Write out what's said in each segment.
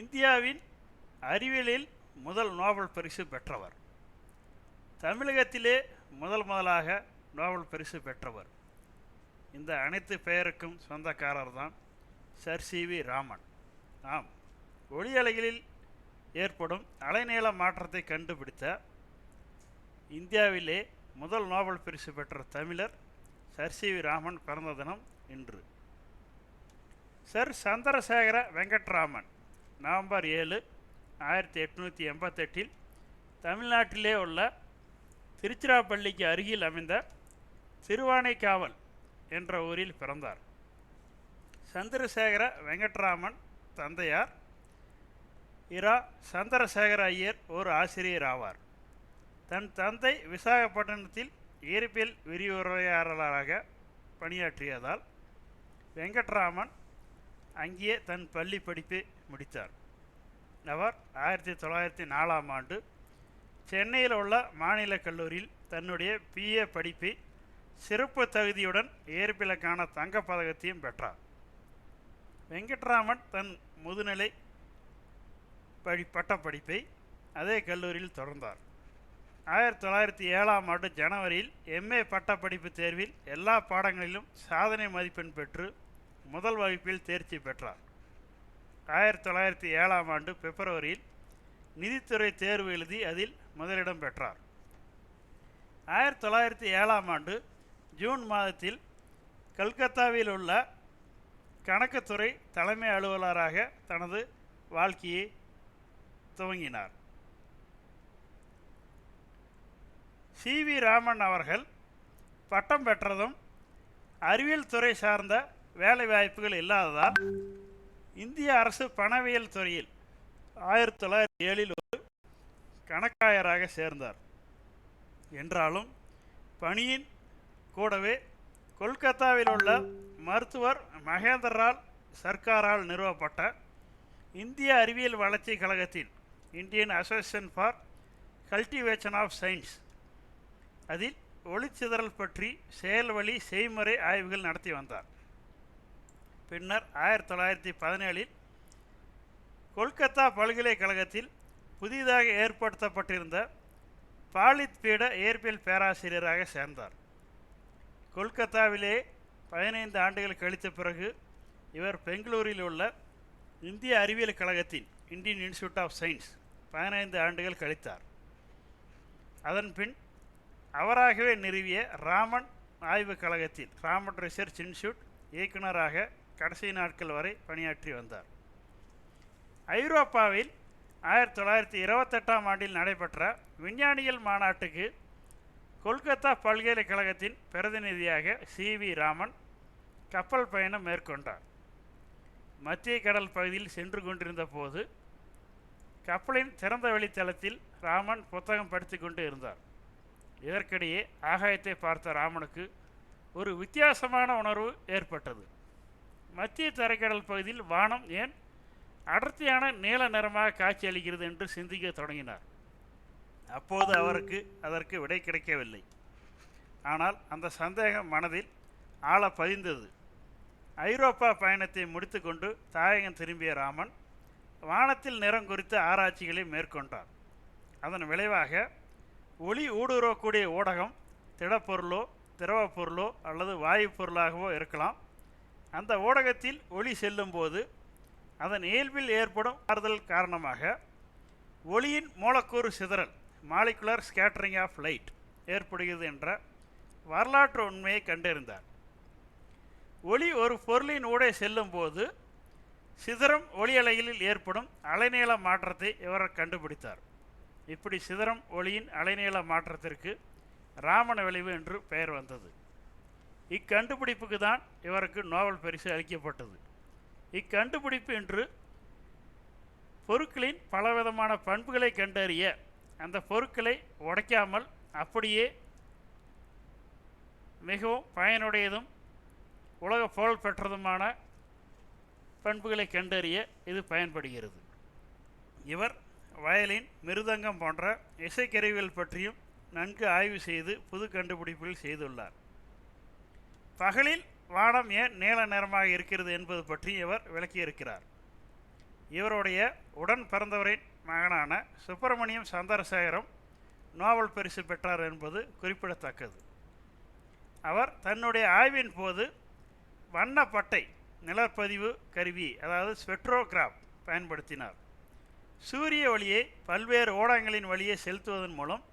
இந்தியாவின் அறிவியலில் முதல் நோபல் பரிசு பெற்றவர். தமிழகத்திலே முதல் முதலாக நோபல் பரிசு பெற்றவர். இந்த அனைத்து பெயருக்கும் சொந்தக்காரர் தான் சர் சி வி ராமன். ஆம் ஒளி அலைகளில் ஏற்படும் அலைநீள மாற்றத்தை கண்டுபிடித்த இந்தியாவிலே முதல் நோபல் பரிசு பெற்ற தமிழர் சர் சி வி ராமன் பிறந்த தினம் இன்று. சர் சந்திரசேகர வெங்கட்ராமன். நவம்பர் ஏழு ஆயிரத்தி எட்நூற்றி எண்பத்தெட்டில் தமிழ்நாட்டிலே உள்ள திருச்சிராப்பள்ளிக்கு அருகில் அமைந்த திருவானைக்காவல் என்ற ஊரில் பிறந்தார். சந்திரசேகர வெங்கட்ராமன் தந்தையார். இரா சந்திரசேகர ஐயர் ஒரு ஆசிரியர் ஆவார். தன் தந்தை விசாகப்பட்டினத்தில் இயற்பியல் விரிவுரையாளராக பணியாற்றியதால் வெங்கட்ராமன் அங்கேயே தன் பள்ளி படிப்பை முடித்தார். அவர் ஆயிரத்தி தொள்ளாயிரத்தி நாலாம் ஆண்டு சென்னையில் உள்ள மாநில கல்லூரியில் தன்னுடைய பிஏ படிப்பை சிறப்பு தகுதியுடன் ஏற்பிலக்கான தங்கப்பதக்கத்தையும் பெற்றார். வெங்கட்ராமன் தன் முதுநிலை படி பட்டப்படிப்பை அதே கல்லூரியில் தொடர்ந்தார். ஆயிரத்தி தொள்ளாயிரத்தி ஏழாம் ஆண்டு ஜனவரியில் எம்ஏ பட்டப்படிப்பு தேர்வில் எல்லா பாடங்களிலும் சாதனை மதிப்பெண் பெற்று முதல் வகுப்பில் தேர்ச்சி பெற்றார். ஆயிரத்தி தொள்ளாயிரத்தி ஏழாம் ஆண்டு பிப்ரவரியில் நிதித்துறை தேர்வு எழுதி அதில் முதலிடம் பெற்றார். ஆயிரத்தி தொள்ளாயிரத்தி ஏழாம் ஆண்டு ஜூன் மாதத்தில் கல்கத்தாவில் உள்ள கணக்குத்துறை தலைமை அலுவலராக தனது வாழ்க்கையை துவங்கினார். சி. வி. ராமன் அவர்கள் பட்டம் பெற்றதும் அறிவியல் துறை சார்ந்த வேலைவாய்ப்புகள் இல்லாததால் இந்திய அரசு பணவியல் துறையில் ஆயிரத்தி தொள்ளாயிரத்தி ஏழில் ஒரு கணக்காயராக சேர்ந்தார். என்றாலும் பணியின் கூடவே கொல்கத்தாவில் உள்ள மருத்துவர் மகேந்திரால் சர்க்காரால் நிறுவப்பட்ட இந்திய அறிவியல் வளர்ச்சி கழகத்தின் Indian Association for Cultivation of Science அதில் ஒளிச்சிதறல் பற்றி செயல்வழி செய்முறை ஆய்வுகள் நடத்தி வந்தார். பின்னர் ஆயிரத்தி தொள்ளாயிரத்தி பதினேழில் கொல்கத்தா பல்கலைக்கழகத்தில் புதிதாக ஏற்படுத்தப்பட்டிருந்த பாலித் பீட இயற்பியல் பேராசிரியராக சேர்ந்தார். கொல்கத்தாவிலே பதினைந்து ஆண்டுகள் கழித்த பிறகு இவர் பெங்களூரில் உள்ள இந்திய அறிவியல் கழகத்தின் இந்தியன் இன்ஸ்டியூட் ஆஃப் சயின்ஸ் பதினைந்து ஆண்டுகள் கழித்தார். அதன் பின் அவராகவே நிறுவிய ராமன் ஆய்வுக் கழகத்தில் ராமன் ரிசர்ச் இன்ஸ்டியூட் இயக்குநராக கடைசி நாட்கள் வரை பணியாற்றி வந்தார். ஐரோப்பாவில் ஆயிரத்தி தொள்ளாயிரத்தி இருபத்தெட்டாம் ஆண்டில் நடைபெற்ற விஞ்ஞானிகள் மாநாட்டுக்கு கொல்கத்தா பல்கலைக்கழகத்தின் பிரதிநிதியாக சி. வி. ராமன் கப்பல் பயணம் மேற்கொண்டார். மத்திய கடல் பகுதியில் சென்று கொண்டிருந்த போது கப்பலின் திறந்த வெளித்தளத்தில் ராமன் புத்தகம் படித்து கொண்டு இருந்தார். இதற்கிடையே ஆகாயத்தை பார்த்த ராமனுக்கு ஒரு வித்தியாசமான உணர்வு ஏற்பட்டது. மத்திய தரைக்கடல் பகுதியில் வானம் ஏன் அடர்த்தியான நீல நிறமாக காட்சியளிக்கிறது என்று சிந்திக்க தொடங்கினார். அப்போது அவருக்கு அதற்கு விடை கிடைக்கவில்லை. ஆனால் அந்த சந்தேகம் மனதில் ஆழ பதிந்தது. ஐரோப்பா பயணத்தை முடித்துக்கொண்டு தாயகம் திரும்பிய ராமன் வானத்தில் நிறம் குறித்த ஆராய்ச்சிகளை மேற்கொண்டார். அதன் விளைவாக ஒளி ஊடுருவக்கூடிய ஊடகம் திடப்பொருளோ திரவப் பொருளோ அல்லது வாயு பொருளாகவோ இருக்கலாம். அந்த ஊடகத்தில் ஒளி செல்லும்போது அதன் இயல்பில் ஏற்படும் மாறுதல் காரணமாக ஒளியின் மூலக்கூறு சிதறல் மாலிகுலர் ஸ்கேட்டரிங் ஆஃப் லைட் ஏற்படுகிறது என்ற வரலாற்று உண்மையை கண்டறிந்தார். ஒளி ஒரு பொருளின் ஊடே செல்லும்போது சிதறம் ஒளி அலைகளில் ஏற்படும் அலைநீள மாற்றத்தை இவர் கண்டுபிடித்தார். இப்படி சிதறம் ஒளியின் அலைநீள மாற்றத்திற்கு ராமன விளைவு என்று பெயர் வந்தது. இக்கண்டுபிடிப்புக்கு தான் இவருக்கு நோபல் பரிசு அளிக்கப்பட்டது. இக்கண்டுபிடிப்பு என்று பொருட்களின் பலவிதமான பண்புகளை கண்டறிய அந்த பொருட்களை உடைக்காமல் அப்படியே மிகவும் பயனுடையதும் உலக புகழ் பெற்றதுமான பண்புகளை கண்டறிய இது பயன்படுகிறது. இவர் வயலின் மிருதங்கம் போன்ற இசைக்கருவிகள் பற்றியும் நன்கு ஆய்வு செய்து புது கண்டுபிடிப்புகள் செய்துள்ளார். பகலில் வானம் ஏன் நீல நிறமாக இருக்கிறது என்பது பற்றி இவர் விளக்கியிருக்கிறார். இவருடைய உடன் பிறந்தவரின் மகனான சுப்பிரமணியம் சந்திரசேகரம் நோபல் பரிசு பெற்றார் என்பது குறிப்பிடத்தக்கது. அவர் தன்னுடைய ஆய்வின் போது வண்ணப்பட்டை நிலப்பதிவு கருவி அதாவது ஸ்பெட்ரோகிராப் பயன்படுத்தினார். சூரிய ஒளியை பல்வேறு ஊடகங்களின் வழியே செலுத்துவதன் மூலம்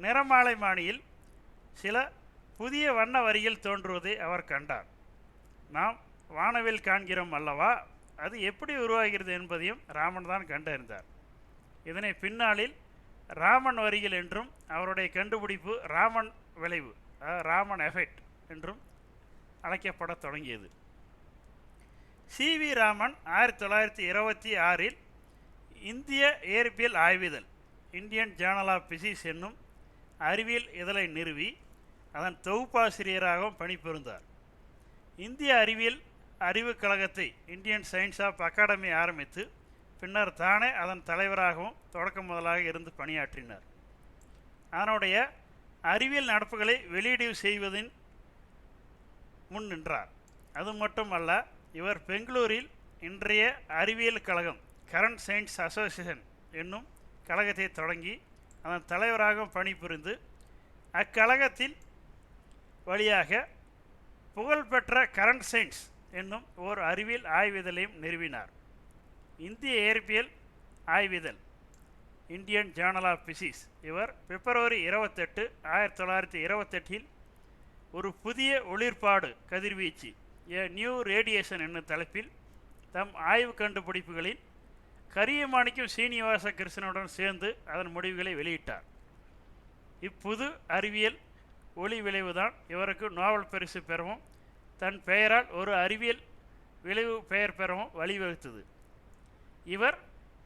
நிறமாலைமானியில் சில புதிய வண்ண வரியில் தோன்றுவதை அவர் கண்டார். நாம் வானவில் காண்கிறோம் அல்லவா? அது எப்படி உருவாகிறது என்பதையும் ராமன் தான் கண்டறிந்தார். இதனை பின்னாளில் ராமன் வரிகள் என்றும் அவருடைய கண்டுபிடிப்பு ராமன் விளைவு ராமன் எஃபெக்ட் என்றும் அழைக்கப்படத் தொடங்கியது. சி. வி. ராமன் ஆயிரத்தி தொள்ளாயிரத்தி இருபத்தி ஆறில் இந்திய இயற்பியல் ஆய்விதழ் இந்தியன் ஜேர்னல் ஆஃப் பிசிக்ஸ் என்னும் அறிவியல் இதழை நிறுவி அதன் தொகுப்பாசிரியராகவும் பணிபுரிந்தார். இந்திய அறிவியல் அறிவுக் கழகத்தை இந்தியன் சயின்ஸ் ஆஃப் அகாடமி ஆரம்பித்து பின்னர் தானே அதன் தலைவராகவும் தொடக்க முதலாக இருந்து பணியாற்றினார். அதனுடைய அறிவியல் நடப்புகளை வெளியீடு செய்வதின் முன் நின்றார். அது மட்டுமல்ல இவர் பெங்களூரில் இன்றைய அறிவியல் கழகம் கரண்ட் சயின்ஸ் அசோசியேஷன் என்னும் கழகத்தை தொடங்கி அதன் தலைவராகவும் பணிபுரிந்து அக்கழகத்தில் வழியாக புகழ்பெற்ற கரண்ட் சயின்ஸ் என்னும் ஓர் அறிவியல் ஆய்விதழையும் நிறுவினார். இந்திய இயற்பியல் ஆய்விதழ் இந்தியன் ஜேர்னல் ஆஃப் பிசிக்ஸ் இவர் பிப்ரவரி இருபத்தெட்டு ஆயிரத்தி தொள்ளாயிரத்தி இருபத்தெட்டில் ஒரு புதிய ஒளிர்பாடு கதிர்வீச்சு ஏ நியூ ரேடியேஷன் என்னும் தலைப்பில் தம் ஆய்வு கண்டுபிடிப்புகளின் கரியமாணிக்கம் சீனிவாச கிருஷ்ணனுடன் சேர்ந்து அதன் முடிவுகளை வெளியிட்டார். இப்புது அறிவியல் ஒளி விளைவுதான். இவருக்கு நோபல் பரிசு பெறவும் தன் பெயரால் ஒரு அறிவியல் விளைவு பெயர் பெறவும் வழிவகுத்தது. இவர்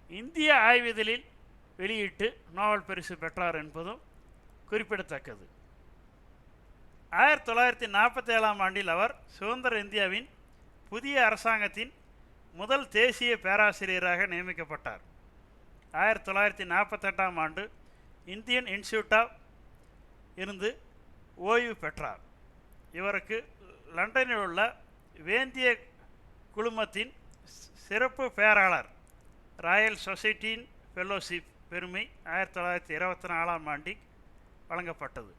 இந்திய ஆய்விதழில் வெளியிட்டு நோபல் பரிசு பெற்றார் என்பதும் குறிப்பிடத்தக்கது. ஆயிரத்தி தொள்ளாயிரத்தி நாற்பத்தி ஏழாம் ஆண்டில் அவர் சுதந்திர இந்தியாவின் புதிய அரசாங்கத்தின் முதல் தேசிய பேராசிரியராக நியமிக்கப்பட்டார். ஆயிரத்தி தொள்ளாயிரத்தி நாற்பத்தெட்டாம் ஆண்டு இந்தியன் இன்ஸ்டியூட் ஆஃப் இருந்து ஓய்வு பெற்றார். இவருக்கு லண்டனில் உள்ள வேந்திய குழுமத்தின் சிறப்பு பேராளர் ராயல் சொசைட்டியின் ஃபெல்லோஷிப் பெருமை ஆயிரத்தி தொள்ளாயிரத்தி இருபத்தி நாலாம் ஆண்டில் வழங்கப்பட்டது.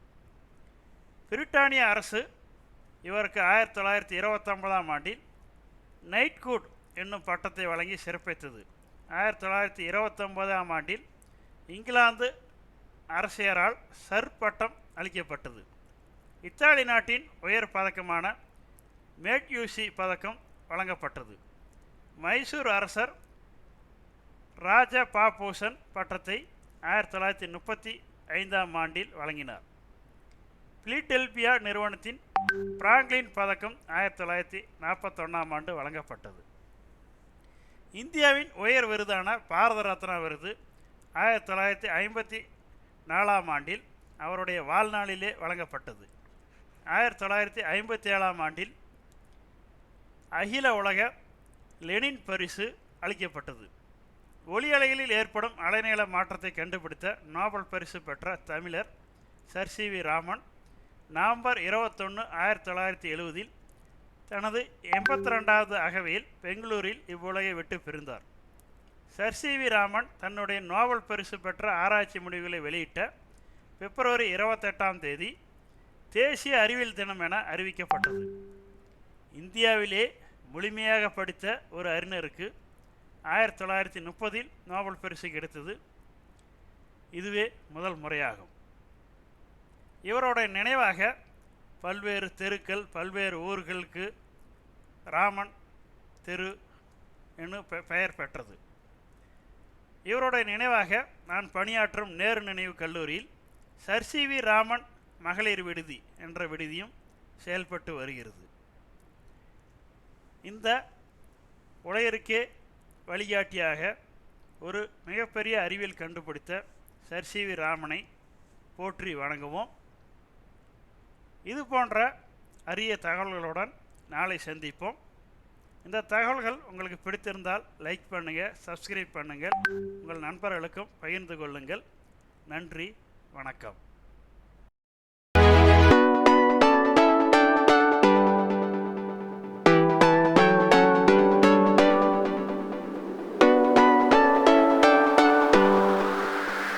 பிரிட்டானிய அரசு இவருக்கு ஆயிரத்தி தொள்ளாயிரத்தி இருபத்தொன்பதாம் ஆண்டில் நைட்குட் என்னும் பட்டத்தை வழங்கி சிறப்பித்தது. ஆயிரத்தி தொள்ளாயிரத்தி இருபத்தொன்பதாம் ஆண்டில் இங்கிலாந்து அரசியரால் சர் பட்டம் அளிக்கப்பட்டது. இத்தாலி நாட்டின் உயர் பதக்கமான மேட்யூசி பதக்கம் வழங்கப்பட்டது. மைசூர் அரசர் ராஜ பாபூசன் பட்டத்தை ஆயிரத்தி தொள்ளாயிரத்தி முப்பத்தி ஐந்தாம் ஆண்டில் வழங்கினார். பிலிடெல்பியா நிறுவனத்தின் பிராங்க்லின் பதக்கம் ஆயிரத்தி தொள்ளாயிரத்தி நாற்பத்தொன்னாம் ஆண்டு வழங்கப்பட்டது. இந்தியாவின் உயர் விருதான பாரத ரத்னா விருது ஆயிரத்தி தொள்ளாயிரத்தி ஐம்பத்தி நாலாம் ஆண்டில் அவருடைய வாழ்நாளிலே வழங்கப்பட்டது. ஆயிரத்தி தொள்ளாயிரத்தி ஐம்பத்தி ஏழாம் ஆண்டில் அகில உலக லெனின் பரிசு அளிக்கப்பட்டது. ஒளி அலைகளில் ஏற்படும் அலைநீள மாற்றத்தை கண்டுபிடித்த நோபல் பரிசு பெற்ற தமிழர் சர் சி வி ராமன் நவம்பர் இருபத்தொன்று ஆயிரத்தி தொள்ளாயிரத்தி எழுவதில் தனது எண்பத்தி ரெண்டாவது அகவையில் பெங்களூரில் இவ்வுலகை விட்டு பிரிந்தார். சர் சி வி ராமன் தன்னுடைய நோபல் பரிசு பெற்ற ஆராய்ச்சி முடிவுகளை வெளியிட்ட பிப்ரவரி இருபத்தெட்டாம் தேதி தேசிய அறிவியல் தினம் என அறிவிக்கப்பட்டது. இந்தியாவிலே முழுமையாக படித்த ஒரு அறிஞருக்கு ஆயிரத்தி தொள்ளாயிரத்தி முப்பதில் நோபல் பரிசு கிடைத்தது. இதுவே முதல் முறையாகும். இவருடைய நினைவாக பல்வேறு தெருக்கள் பல்வேறு ஊர்களுக்கு ராமன் தெரு என்று பெ- பெயர் பெற்றது. இவருடைய நினைவாக நான் பணியாற்றும் நேரு நினைவு கல்லூரியில் சர் சி வி ராமன் மகளிர் விடுதி என்ற விடுதியும் செயல்பட்டு வருகிறது. இந்த உலகிற்கே வழிகாட்டியாக ஒரு மிகப்பெரிய அறிவியல் கண்டுபிடித்த சர் சி வி ராமனை போற்றி வணங்குவோம். இது போன்ற அரிய தகவல்களுடன் நாளை சந்திப்போம். இந்த தகவல்கள் உங்களுக்கு பிடித்திருந்தால் லைக் பண்ணுங்கள் சப்ஸ்கிரைப் பண்ணுங்கள் உங்கள் நண்பர்களுக்கும் பகிர்ந்து கொள்ளுங்கள். நன்றி வணக்கம்.